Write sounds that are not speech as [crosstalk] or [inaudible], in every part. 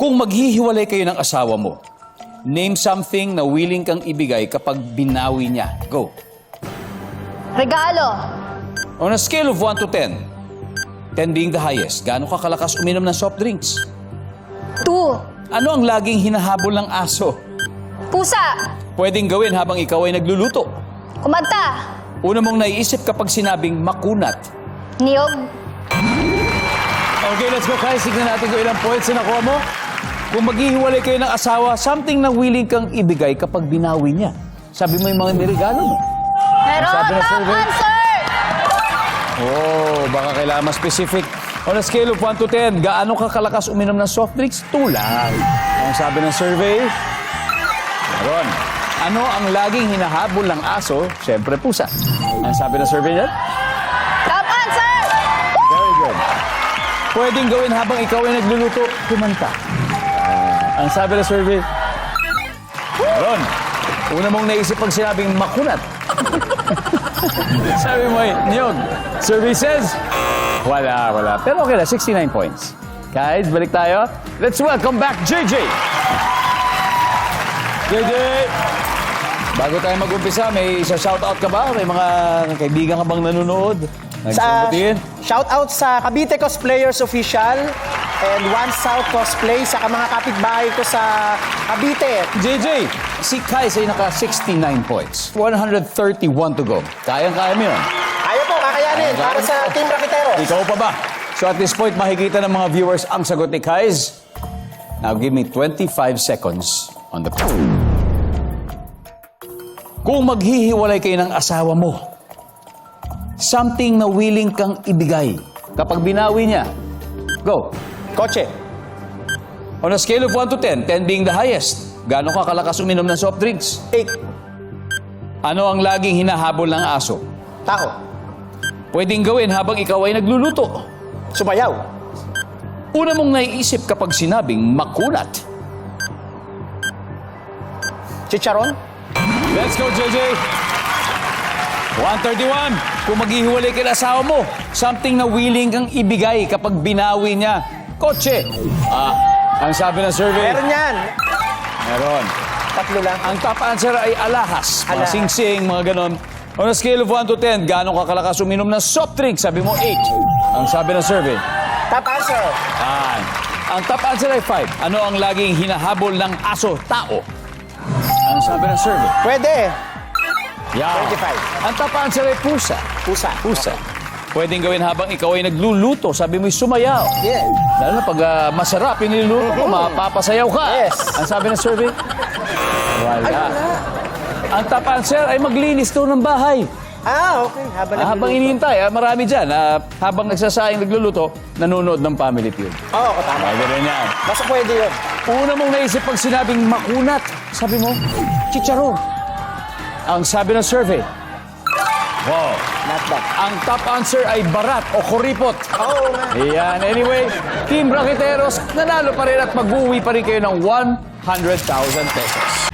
Kung maghihiwalay kayo ng asawa mo, name something na willing kang ibigay kapag binawi niya. Go. Regalo. On a scale of 1 to 10, 10 being the highest, gaano ka kalakas uminom ng soft drinks? Two. Ano ang laging hinahabol ng aso? Pusa. Pwedeng gawin habang ikaw ay nagluluto. Kumanta. Una mong naiisip kapag sinabing makunat. Niyog. Okay, let's go guys. Tignan natin kung ilang points na nakuha mo. Kung maghihiwalay kayo ng asawa, something na willing kang ibigay kapag binawi niya. Sabi mo yung mga niregalo mo. Meron. Sabi na survey. answer. Oh, baka kailangan mas specific. On a scale of 1 to 10, gaano ka kalakas uminom ng soft drinks? Tulad. Ang sabi ng survey, meron. Ano ang laging hinahabol ng aso? Siyempre, pusa. Ang sabi ng survey niyan? Top answer. Very good. Pwedeng gawin habang ikaw ay nagluluto, kumanta. Ang sabi ng survey, meron. Una mong naisip pag sinabing makunat. [laughs] sabi mo ay, Niyog, survey says, wala, wala. Pero okay na, 69 points. Guys, balik tayo. Let's welcome back JJ. JJ! Bago tayo mag-umpisa, may isa shoutout ka ba? May mga kaibigan ka bang nanonood? Sa Nagsasabutin? shout out sa Cavite Cosplayers Official and One South Cosplay sa mga kapitbahay ko sa Cavite. JJ, si Kai ay naka 69 points. 131 to go. Kayang-kaya mo yun. Kaya po, kakayanin Kaya- para sa Team Rakiteros. Ikaw pa ba? So at this point, makikita ng mga viewers ang sagot ni Kais. Now give me 25 seconds on the clock. Kung maghihiwalay kayo ng asawa mo, something na willing kang ibigay kapag binawi niya. Go. Kotse. On a scale of 1 to 10, 10 being the highest, gaano ka kalakas uminom ng soft drinks? 8. Ano ang laging hinahabol ng aso? Tao. Pwedeng gawin habang ikaw ay nagluluto. Sumayaw. Una mong naiisip kapag sinabing makunat. Chicharon. Let's go, JJ! 131. Kung maghihiwalay ka ng asawa mo, something na willing kang ibigay kapag binawi niya. Kotse. Ah, ang sabi ng survey. Meron yan. Meron. Tatlo lang. Ang top answer ay alahas. Mga Alahas. sing-sing, mga ganon. On a scale of 1 to 10, gaano ka kalakas uminom ng soft drink? Sabi mo 8. Ang sabi ng survey. Top answer. Yan. Ang top answer ay 5. Ano ang laging hinahabol ng aso, tao? Ang sabi ng survey. Pwede. Yan. 25. Ang top answer ay pusa. Pusa. Pusa. Pwedeng gawin habang ikaw ay nagluluto. Sabi mo'y sumayaw. Yeah. Lalo na pag ah, masarap yung niluluto mo, mapapasayaw ka. Yes. Ang sabi ng survey? Wala. Ang top answer ay maglinis to ng bahay. Ah, okay. Habang, Ah, habang inihintay, ah, marami dyan, ah, habang nagsasayang nagluluto, nanonood ng Family Feud. Oo, oh, tama. Ah, ganun yan. Basta pwede yun. Una mong naisip pag sinabing makunat, sabi mo, chicharon. Ang sabi ng survey, wow. Not bad. Ang top answer ay barat o kuripot. Oo nga. Ayan. Anyway, Team Raqueteros, nanalo pa rin at mag-uwi pa rin kayo ng 100,000 pesos.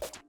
день.